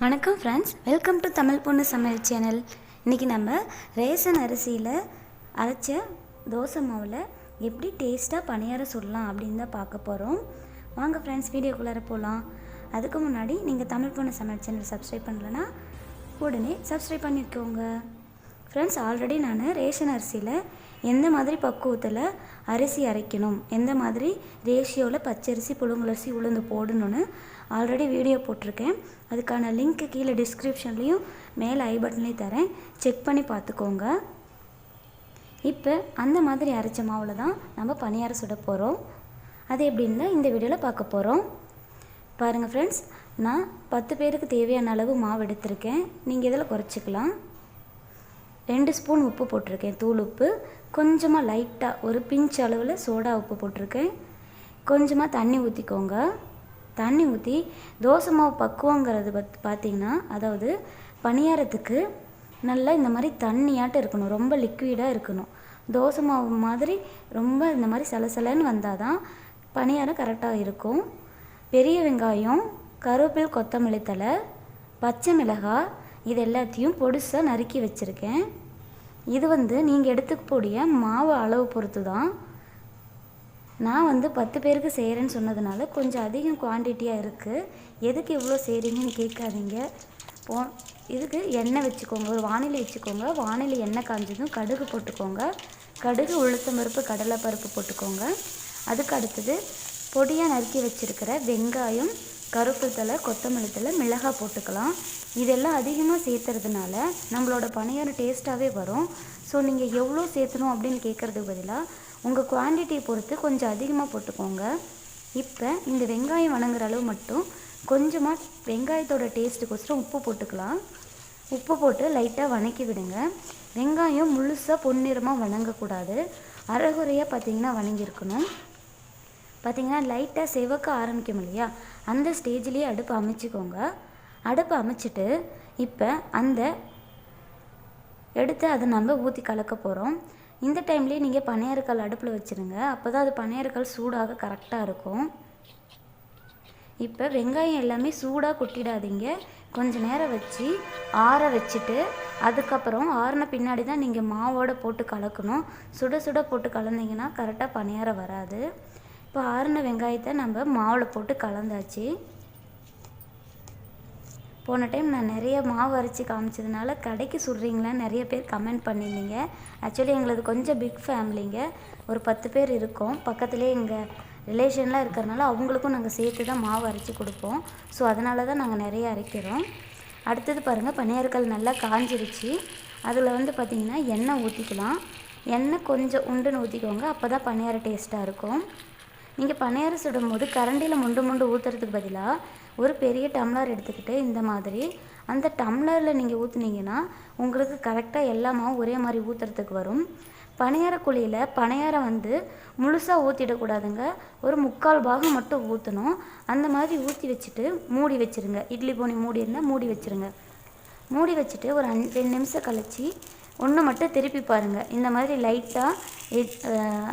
வணக்கம் friends welcome to Tamil பொண்ணு சமையல் சேனல் இன்றைக்கி நம்ம ரேஷன் அரிசியில் அரைச்ச தோசை மாவில் எப்படி டேஸ்ட்டாக பணியாரம் சுடலாம் அப்படின்னு தான் பார்க்க போகிறோம் வாங்க ஃப்ரெண்ட்ஸ் வீடியோக்குள்ளார போகலாம் அதுக்கு முன்னாடி நீங்கள் தமிழ் பொண்ணு சமையல் சேனல் சப்ஸ்கிரைப் பண்ணலன்னா உடனே சப்ஸ்கிரைப் பண்ணிக்கோங்க. ஃப்ரெண்ட்ஸ் ஆல்ரெடி நான் ரேஷன் அரிசியில் எந்த மாதிரி பக்குவத்தில் அரிசி அரைக்கணும் எந்த மாதிரி ரேஷியோவில் பச்சரிசி புழுங்கலரிசி உளுந்து போடணும்னு ஆல்ரெடி வீடியோ போட்டிருக்கேன். அதுக்கான லிங்க்கு கீழே டிஸ்கிரிப்ஷன்லேயும் மேலே ஐ பட்டன்லேயும் தரேன். செக் பண்ணி பார்த்துக்கோங்க. இப்போ அந்த மாதிரி அரைச்ச மாவில் தான் நம்ம பணியாரம் சுட போகிறோம் அது எப்படின்னு தான் இந்த வீடியோவில் பார்க்க போகிறோம் பாருங்கள் ஃப்ரெண்ட்ஸ் நான் பத்து பேருக்கு தேவையான அளவு மாவு எடுத்திருக்கேன். நீங்கள் இதில் குறைச்சிக்கலாம். ரெண்டு ஸ்பூன் உப்பு போட்டிருக்கேன் தூள் உப்பு. கொஞ்சமாக லைட்டாக ஒரு பிஞ்ச் அளவில் சோடா உப்பு போட்டிருக்கேன். கொஞ்சமாக தண்ணி ஊற்றிக்கோங்க தண்ணி ஊற்றி தோசை மாவு பக்குவங்கிறது பத் பார்த்திங்கன்னா அதாவது பணியாரத்துக்கு நல்லா இந்த மாதிரி தண்ணியாட்டம் இருக்கணும். ரொம்ப லிக்விடாக இருக்கணும். தோசை மாவு மாதிரி ரொம்ப இந்த மாதிரி சலசலன்னு வந்தால் தான் பணியாரம் கரெக்டாக இருக்கும். பெரிய வெங்காயம் கருவேப்பில் கொத்தமல்லி தழை பச்சை மிளகாய் இது எல்லாத்தையும் பொடிசாக நறுக்கி வச்சுருக்கேன். இது வந்து நீங்கள் எடுத்துக்கக்கூடிய மாவு அளவு பொறுத்து தான் நான் வந்து பத்து பேருக்கு செய்கிறேன்னு சொன்னதுனால கொஞ்சம் அதிகம் குவான்டிட்டியாக இருக்குது எதுக்கு இவ்வளோ செய்கிறீங்கன்னு கேட்காதீங்க. போ இதுக்கு எண்ணெய் வச்சுக்கோங்க ஒரு வானிலை வச்சுக்கோங்க. வானிலை எண்ணெய் காஞ்சதும் கடுகு போட்டுக்கோங்க. கடுகு உளுத்தம் பருப்பு கடலை பருப்பு போட்டுக்கோங்க. அதுக்கு அடுத்தது பொடியாக நறுக்கி வச்சுருக்கிற வெங்காயம் கருப்பு தலை கொத்தமல்லி தலை மிளகாய் போட்டுக்கலாம். இதெல்லாம் அதிகமாக சேர்த்துறதுனால நம்மளோட பணியாரம் டேஸ்ட்டாகவே வரும். ஸோ நீங்கள் எவ்வளோ சேர்த்தணும் அப்படின்னு கேட்குறதுக்கு பதிலாக உங்கள் குவான்டிட்டியை பொறுத்து கொஞ்சம் அதிகமாக போட்டுக்கோங்க. இப்போ இந்த வெங்காயம் வணங்குற அளவு மட்டும் கொஞ்சமாக வெங்காயத்தோட டேஸ்ட்டுக்கோசரம் உப்பு போட்டுக்கலாம். உப்பு போட்டு லைட்டாக வணக்கி விடுங்க. வெங்காயம் முழுசாக பொன்னிறமாக வணங்கக்கூடாது. அரைகுறையாக பார்த்தீங்கன்னா வணங்கியிருக்கணும். பார்த்தீங்கன்னா லைட்டாக செவக்க ஆரம்பிக்கும் இல்லையா? அந்த ஸ்டேஜ்லேயே அடுப்பு அமைச்சிக்கோங்க. அடுப்பை அமைச்சிட்டு இப்போ அந்த எடுத்து அதை நம்ம ஊற்றி கலக்க போகிறோம் இந்த டைம்லேயே நீங்கள் பனையாரக்கல் அடுப்பில் வச்சுருங்க. அப்போ தான் அது பனையாரக்கல் சூடாக கரெக்டாக இருக்கும். இப்போ வெங்காயம் எல்லாமே சூடாக கொட்டிடாதீங்க. கொஞ்ச நேரம் வச்சு ஆற வச்சுட்டு அதுக்கப்புறம் ஆறின பின்னாடி தான் நீங்கள் மாவோட போட்டு கலக்கணும். சுட சுட போட்டு கலந்தீங்கன்னா கரெக்டாக பணியாரம் வராது. இப்போ ஆறுன வெங்காயத்தை நம்ம மாவில் போட்டு கலந்தாச்சு. போன டைம் நான் நிறைய மாவு அரைச்சி காமிச்சதுனால கடைக்கு சுடுறீங்களா நிறைய பேர் கமெண்ட் பண்ணியிருந்தீங்க. ஆக்சுவலி எங்களது கொஞ்சம் பிக் ஃபேமிலிங்க ஒரு பத்து பேர் இருக்கோம். பக்கத்துலேயே எங்கள் ரிலேஷன்லாம் இருக்கிறனால அவங்களுக்கும் நாங்கள் சேர்த்து தான் மாவு அரைச்சி கொடுப்போம். ஸோ அதனால தான் நாங்கள் நிறைய அரைக்கிறோம். அடுத்தது பாருங்கள் பனியாரக்கல் நல்லா காஞ்சிருச்சு. அதில் வந்து பார்த்திங்கன்னா எண்ணெய் ஊற்றிக்கலாம் எண்ணெய் கொஞ்சம் உண்டுன்னு ஊற்றிக்கோங்க அப்போ தான் பணியாரம் டேஸ்ட்டாக இருக்கும். நீங்கள் பணியாரம் சுடும் போது கரண்டியில் முண்டு முண்டு ஊற்றுறதுக்கு பதிலாக ஒரு பெரிய டம்ளர் எடுத்துக்கிட்டு இந்த மாதிரி அந்த டம்ளரில் நீங்கள் ஊற்றுனீங்கன்னா உங்களுக்கு கரெக்டாக எல்லாமாவும் ஒரே மாதிரி ஊற்றுறதுக்கு வரும். பணியார குழியில் பணியாரம் வந்து முழுசாக ஊற்றிடக்கூடாதுங்க ஒரு முக்கால் பாகம் மட்டும் ஊற்றணும் அந்த மாதிரி ஊற்றி வச்சுட்டு மூடி வச்சுருங்க. இட்லி போனி மூடி இருந்தால் மூடி வச்சுருங்க. மூடி வச்சுட்டு ஒரு அஞ்சு ரெண்டு நிமிஷம் கழித்து ஒன்று மட்டும் திருப்பி பாருங்கள் இந்த மாதிரி லைட்டாக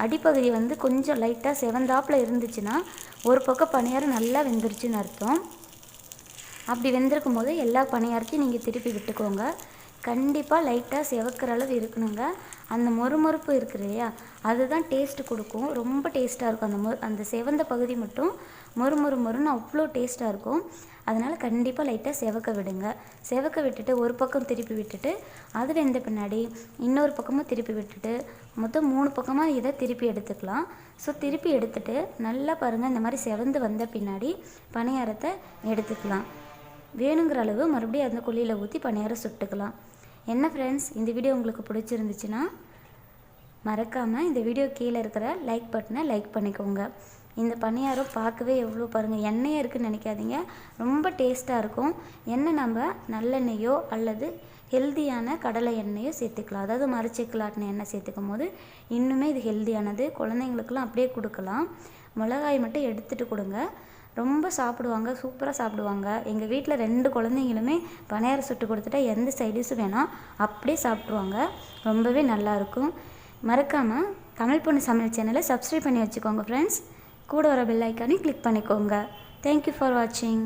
அடிப்பகுதி வந்து கொஞ்சம் லைட்டாக செவந்தாப்பில் இருந்துச்சுன்னா ஒரு பக்கம் பணியாரம் நல்லா வெந்துருச்சுன்னு அர்த்தம். அப்படி வெந்திருக்கும் போது எல்லா பணியாரத்தையும் நீங்கள் திருப்பி விட்டுக்கோங்க. கண்டிப்பாக லைட்டாக செவக்கிற அளவு இருக்கணுங்க. அந்த மொறுமொறுப்பு இருக்கு இல்லையா? அதுதான் டேஸ்ட்டு கொடுக்கும். ரொம்ப டேஸ்ட்டாக இருக்கும். அந்த மொ அந்த செவந்த பகுதி மட்டும் மொறு மொறு மொறுன்னு அவ்வளோ டேஸ்ட்டாக இருக்கும். அதனால் கண்டிப்பாக லைட்டாக செவக்க விடுங்க. செவக்க விட்டுட்டு ஒரு பக்கம் திருப்பி விட்டுட்டு அது வெந்த பின்னாடி இன்னொரு பக்கமும் திருப்பி விட்டுட்டு மொத்தம் மூணு பக்கமாக இதை திருப்பி எடுத்துக்கலாம். ஸோ திருப்பி எடுத்துட்டு நல்லா பாருங்கள் இந்த மாதிரி செவந்து வந்த பின்னாடி பணியாரத்தை எடுத்துக்கலாம். வேணுங்கிற அளவு மறுபடியும் அந்த குழியில் ஊற்றி பணியாரம் சுட்டுக்கலாம். என்ன ஃப்ரெண்ட்ஸ் இந்த வீடியோ உங்களுக்கு பிடிச்சிருந்துச்சுன்னா மறக்காமல் இந்த வீடியோ கீழே இருக்கிற லைக் பட்டனை லைக் பண்ணிக்கோங்க. இந்த பணியாரம் பார்க்கவே எவ்வளோ பாருங்கள் எண்ணெயாக இருக்குன்னு நினைக்காதீங்க. ரொம்ப டேஸ்ட்டாக இருக்கும். எண்ணெய் நம்ம நல்லெண்ணெயோ அல்லது ஹெல்தியான கடலை எண்ணெயோ சேர்த்துக்கலாம். அதாவது மரச்செக்கலாட்டின எண்ணெய் சேர்த்துக்கும் போது இன்னுமே இது ஹெல்தியானது குழந்தைங்களுக்கெல்லாம் அப்படியே கொடுக்கலாம். மிளகாய் மட்டும் எடுத்துகிட்டு கொடுங்க. ரொம்ப சாப்பிடுவாங்க சூப்பராக சாப்பிடுவாங்க. எங்கள் வீட்டில் ரெண்டு குழந்தைங்களுமே பணியாரம் சுட்டு கொடுத்துட்டா எந்த சைடிஸும் வேணாம் அப்படியே சாப்பிட்ருவாங்க ரொம்பவே நல்லாயிருக்கும் மறக்காமல் தமிழ் பொண்ணு சமையல் சேனலை சப்ஸ்கிரைப் பண்ணி வச்சுக்கோங்க ஃப்ரெண்ட்ஸ் கூட வர பெல் ஐக்கானையும் கிளிக் பண்ணிக்கோங்க. தேங்க்யூ ஃபார் வாட்சிங்